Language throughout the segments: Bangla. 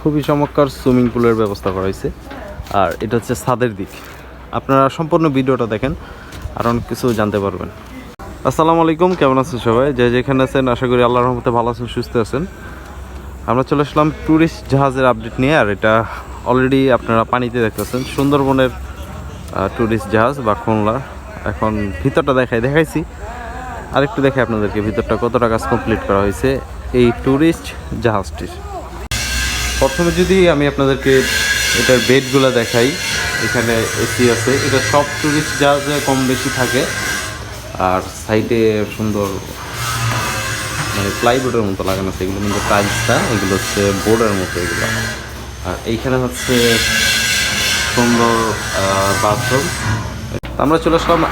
খুবই চমৎকার সুইমিং পুলের ব্যবস্থা করা হয়েছে। আর এটা হচ্ছে ছাদের দিক। আপনারা সম্পূর্ণ ভিডিওটা দেখেন আর অনেক কিছু জানতে পারবেন। আসসালামু আলাইকুম, কেমন আছেন সবাই? যে যেখানে আছেন, আশা করি আল্লাহর রহমতে ভালো আছেন, সুস্থ আছেন। আমরা চলে আসলাম ট্যুরিস্ট জাহাজের আপডেট নিয়ে, আর এটা অলরেডি আপনারা পানিতে দেখতেছেন, সুন্দরবনের ট্যুরিস্ট জাহাজ বা খুলনা। এখন ভিতরটা দেখাই দেখাইছি। আরেকটু দেখে আপনাদেরকে ভিতরটা কতটা কাজ কমপ্লিট করা হয়েছে এই ট্যুরিস্ট জাহাজটির। প্রথমে যদি আমি আপনাদেরকে এটার বেডগুলো দেখাই, এখানে এসি আছে। এটা সব ট্যুরিস্ট জাহাজে কম বেশি থাকে, আর সাইডে সুন্দর মানে প্লাইবোর্ডের মতো লাগানো আছে। এগুলো কিন্তু টাইলসটা এগুলো হচ্ছে বোর্ডের মতো এগুলো। আর এইখানে হচ্ছে সুন্দর বাথরুম আমরা চলে আসলাম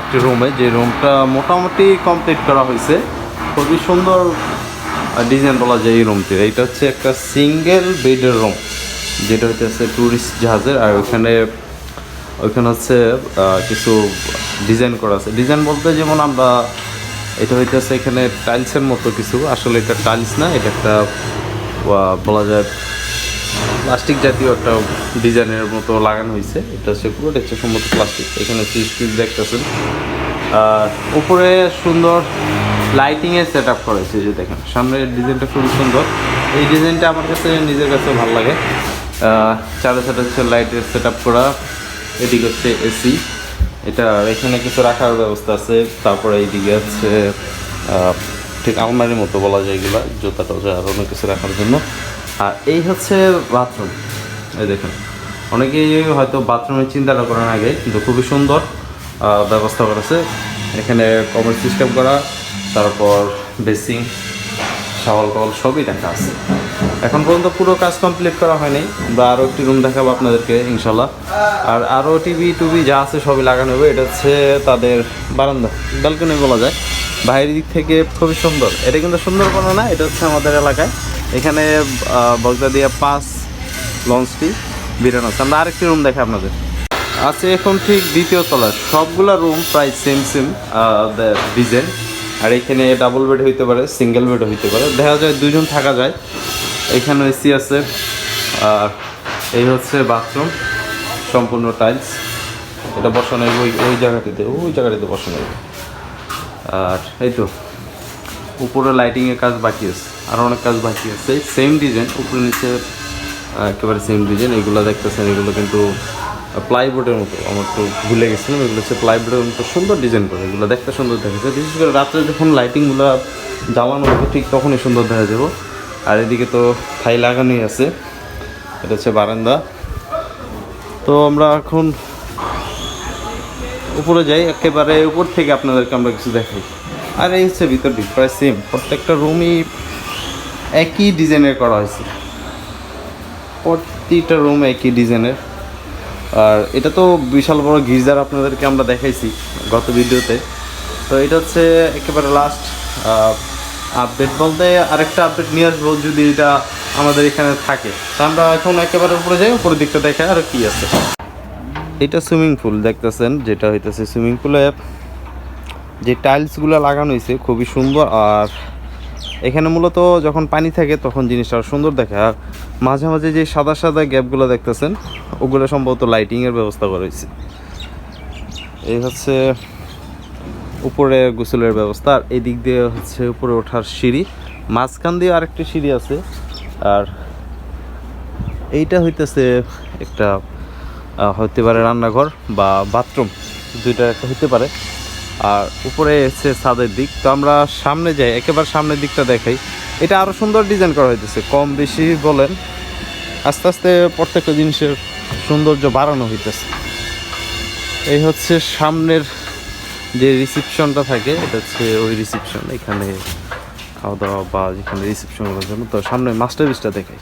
একটি রুমে যে রুমটা মোটামুটি কমপ্লিট করা হয়েছে। খুবই সুন্দর ডিজাইন বলা যায় এই রুমটির এইটা হচ্ছে একটা সিঙ্গেল বেডের রুম যেটা হচ্ছে ট্যুরিস্ট জাহাজের, আর ওইখানে ওইখানে হচ্ছে কিছু ডিজাইন করা আছে। ডিজাইন বলতে যেমন আমরা, এটা হইতেছে এখানে টাইলসের মতো কিছু, আসলে এটা টাইলস না, এটা একটা বলা যায় প্লাস্টিক জাতীয় একটা ডিজাইনের মতো লাগানো হয়েছে এটা হচ্ছে পুরোটা হচ্ছে সম্ভবত প্লাস্টিক এখানে সুইচ টুইচ দেখতেছেন। আর উপরে সুন্দর লাইটিং এর সেট আপ করেছে যে দেখেন। সামনের ডিজাইনটা খুবই সুন্দর। এই ডিজাইনটা আমার কাছে, নিজের কাছে ভালো লাগে। চারে চারে হচ্ছে লাইটের সেট আপ করা। এদিকে হচ্ছে এসি এটা এখানে কিছু রাখার ব্যবস্থা আছে। তারপরে এইদিকে হচ্ছে ঠিক আলমারির মতো বলা যায় এগুলো, জুতা টজা আর অনেক কিছু রাখার জন্য। আর এই হচ্ছে বাথরুম এই দেখুন, অনেকেই হয়তো বাথরুমের চিন্তাটা করার আগে, কিন্তু খুবই সুন্দর ব্যবস্থা করেছে। এখানে কভার সিস্টেম করা তারপর বেসিং শাওয়াল টাওয়াল সবই দেখা আছে। এখন পর্যন্ত পুরো কাজ কমপ্লিট করা হয়নি আমরা আরও একটি রুম দেখাবো আপনাদেরকে ইনশাল্লাহ আর আরও টিভি, টুভি যা আছে সবই লাগানো হবে, এটা হচ্ছে তাদের বারান্দা, ব্যালকনি বলা যায়। বাইরের দিক থেকে খুবই সুন্দর। এটা কিন্তু সুন্দরবন না, এটা হচ্ছে আমাদের এলাকায়। এখানে বগদা দিয়া পাঁচ লঞ্চটি বিরানো আছে। আমরা আরেকটি রুম দেখাই আপনাদের। আছে এখন ঠিক দ্বিতীয় তলা সবগুলা রুম প্রায় সেম সেম ডিজাইন আর এখানে ডাবল বেড হইতে পারে সিঙ্গেল বেড হইতে পারে। দেখা যায় দুজন থাকা যায়। এখানে এসি আছে। আর এই হচ্ছে বাথরুম সম্পূর্ণ টাইলস এটা বসানো ওই ওই জায়গাটিতে ওই জায়গাটিতে বসানো আর এই তো, উপরে লাইটিংয়ের কাজ বাকি আছে। আর অনেক কাজ বাকি আছে। সেম ডিজাইন উপরে নিচে একেবারে সেম ডিজাইন এগুলো দেখতেছেন, এগুলো কিন্তু প্লাইবোর্ডের মতো, আমার তো ভুলে গেছিলাম, এগুলো হচ্ছে প্লাইবোর্ডের মতো সুন্দর ডিজাইন করে, এগুলো দেখতে সুন্দর দেখাচ্ছে বিশেষ করে রাত্রে যখন লাইটিংগুলো জ্বালানো হবে ঠিক তখনই সুন্দর দেখা যাব। আর এদিকে তো থাই লাগানোই আছে, এটা হচ্ছে বারান্দা। তো আমরা এখন উপরে যাই, একেবারে উপর থেকে আপনাদেরকে আমরা কিছু দেখাই। আর এই হচ্ছে ভিতরটি প্রায় সেম প্রত্যেকটা রুমই একই ডিজাইনের করা হয়েছে। প্রতিটা রুম একই ডিজাইনের আর এটা তো বিশাল বড় গির্জার আপনাদেরকে আমরা দেখাইছি গত ভিডিওতে। তো এটা হচ্ছে একেবারে লাস্ট আপডেট বলতে আরেকটা আপডেট নিয়ে আসব যদি এটা আমাদের এখানে থাকে। তো আমরা এখন একেবারে উপরে যাই, উপরের দিকটা দেখাই আর কি আছে। এটা সুইমিং পুল দেখতেছেন, যেটা হইতেছে সুইমিং পুলে যে টাইলসগুলো লাগানো হয়েছে খুবই সুন্দর আর এখানে মূলত যখন পানি থাকে তখন জিনিসটা সুন্দর দেখে। আর মাঝে মাঝে যে সাদা সাদা গ্যাপগুলো দেখতেছেন ওগুলো সম্ভবত লাইটিংয়ের ব্যবস্থা করা হয়েছে। এই হচ্ছে উপরে গোসলের ব্যবস্থা আর এই দিক দিয়ে হচ্ছে উপরে ওঠার সিঁড়ি। মাঝখান দিয়ে আরেকটি সিঁড়ি আছে আর এইটা হইতেছে একটা আহ, হতে পারে রান্নাঘর বা বাথরুম দুইটা একটা হতে পারে। আর উপরে এসে ছাদের দিক। তো আমরা সামনে যাই, একেবারে সামনের দিকটা দেখাই। এটা আরও সুন্দর ডিজাইন করা হইতেছে, কম বেশি বলেন। আস্তে আস্তে প্রত্যেকটা জিনিসের সৌন্দর্য বাড়ানো হইতেছে। এই হচ্ছে সামনের যে রিসিপশনটা থাকে, এটা হচ্ছে ওই রিসিপশন এখানে খাওয়া দাওয়া বা যেখানে রিসিপশন করার জন্য। তো সামনে মাস্টার বিচটা দেখাই।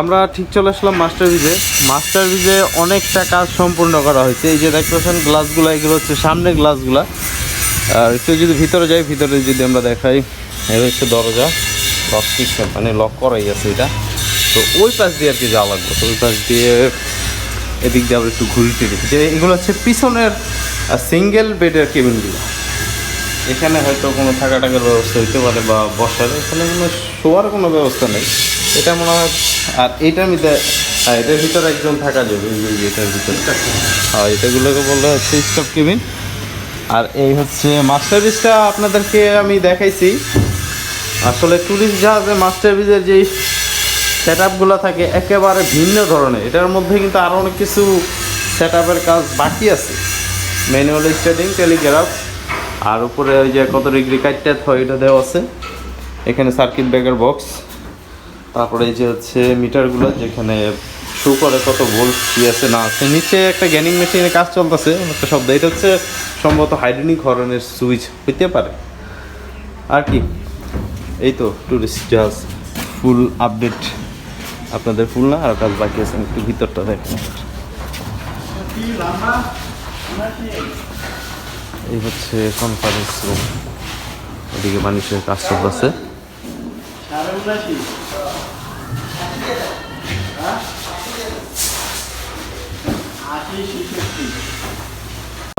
আমরা ঠিক চলে আসলাম মাস্টার বিজে মাস্টার বিজে অনেকটা কাজ সম্পূর্ণ করা হয়েছে। এই যে দেখতেছেন গ্লাসগুলো এগুলো হচ্ছে সামনের গ্লাসগুলা আর একটু যদি ভিতরে যাই ভিতরে যদি আমরা দেখাই এর হচ্ছে দরজা। লক সিস্টেম মানে লক করাই আছে এটা। তো ওই পাশ দিয়ে আর কি যাওয়া লাগবে। তো ওই পাশ দিয়ে এদিক দিয়ে আবার একটু ঘুরি ফিরি যে এগুলো হচ্ছে পিছনের সিঙ্গেল বেডের কেবিনগুলো এখানে হয়তো কোনো থাকা টাকার ব্যবস্থা হইতে পারে বা বসার। এখানে কোনো শোয়ার কোনো ব্যবস্থা নেই। এটা মনে হয় আর এইটার মধ্যে হ্যাঁ এটার ভিতরে একজন থাকা যাবে। এটার ভিতরে। হ্যাঁ এটাগুলোকে বলা হচ্ছে স্টপ কেবিন আর এই হচ্ছে মাস্টার পিসটা আপনাদেরকে আমি দেখাইছি। আসলে ট্যুরিস্ট জাহাজে মাস্টার পিসের যেই সেট আপগুলো থাকে, একেবারে ভিন্ন ধরনের। এটার মধ্যে কিন্তু আরও অনেক কিছু সেট আপের কাজ বাকি আছে। ম্যানুয়াল স্টার্টিং টেলিগ্রাফ আর উপরে ওই যে কত ডিগ্রি কাটতে হয় এটা দেওয়া আছে। এখানে সার্কিট ব্রেকার বক্স তারপরে এই যে হচ্ছে মিটারগুলো যেখানে শো করে কত ভোল্ট কি আছে না আছে। নিচে একটা গ্যানিং মেশিনের কাজ চলতেছে, একটা শব্দ। এটা হচ্ছে সম্ভবত হাইড্রোনিক ধরনের সুইচ হইতে পারে। আর কি? এই তো টুরিস্ট জাহাজ ফুল আপডেট আপনাদের ফুল না? আর কাজ বাকি আছে, একটু ভিতরটা দেখেন। এই হচ্ছে কনফারেন্স রুম ওদিকে মানুষের কাজ চলতেছে।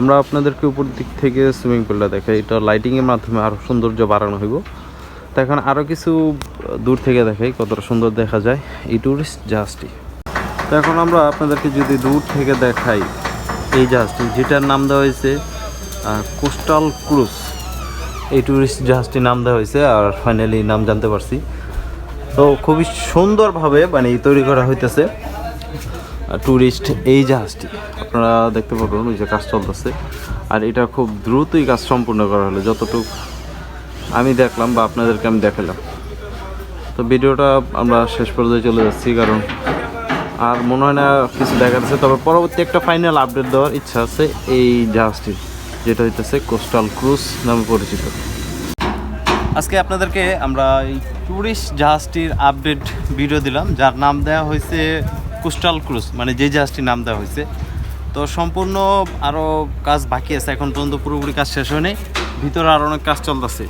আমরা আপনাদেরকে উপর দিক থেকে সুইমিং পুলটা দেখাই। এটা লাইটিংয়ের মাধ্যমে আরও সৌন্দর্য বাড়ানো হইব। তো এখন আরও কিছু দূর থেকে দেখাই কতটা সুন্দর দেখা যায়। এই ট্যুরিস্ট জাহাজটি তো এখন আমরা আপনাদেরকে যদি দূর থেকে দেখাই, এই জাহাজটি যেটার নাম দেওয়া হয়েছে কোস্টাল ক্রুজ এই ট্যুরিস্ট জাহাজটির নাম দেওয়া হয়েছে আর ফাইনালি নাম জানতে পারছি। তো খুবই সুন্দরভাবে মানে তৈরি করা হইতেছে। ট্যুরিস্ট এই জাহাজটি। আপনারা দেখতে পাবেন ওই যে কাজ চলতেছে। আর এটা খুব দ্রুতই কাজ সম্পূর্ণ করা হলো, যতটুকু আমি দেখলাম বা আপনাদেরকে আমি দেখালাম। তো ভিডিওটা আমরা শেষ পর্যায়ে চলে যাচ্ছি, কারণ আর মনে হয় না কিছু দেখা যাচ্ছে। তবে পরবর্তী একটা ফাইনাল আপডেট দেওয়ার ইচ্ছা আছে এই জাহাজটি, যেটা হইতেছে কোস্টাল ক্রুজ নামে পরিচিত। আজকে আপনাদেরকে আমরা এই ট্যুরিস্ট জাহাজটির আপডেট ভিডিও দিলাম, যার নাম দেওয়া হয়েছে কোস্টাল ক্রুজ মানে যে জাহাজটির নাম দেওয়া হয়েছে। তো সম্পূর্ণ আরও কাজ বাকি আছে, এখন পর্যন্ত পুরোপুরি কাজ শেষ হয়নি। ভিতরে আরও অনেক কাজ চলতেছে।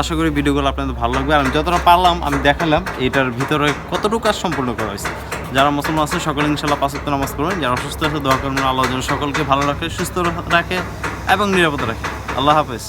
আশা করি ভিডিওগুলো আপনাদের ভালো লাগবে। আর আমি যতটা পারলাম, আমি দেখালাম এটার ভিতরে কতটুকু কাজ সম্পূর্ণ করা হয়েছে। যারা মুসলমান আছে সকলে ইনশাল্লাহ পাঁচত্ব নামাজ পড়বেন। যারা অসুস্থ আছে, দোয়া করবেন। আল্লাহ যেন সকলকে ভালো রাখে, সুস্থ রাখে এবং নিরাপদ রাখে। আল্লাহ হাফেজ।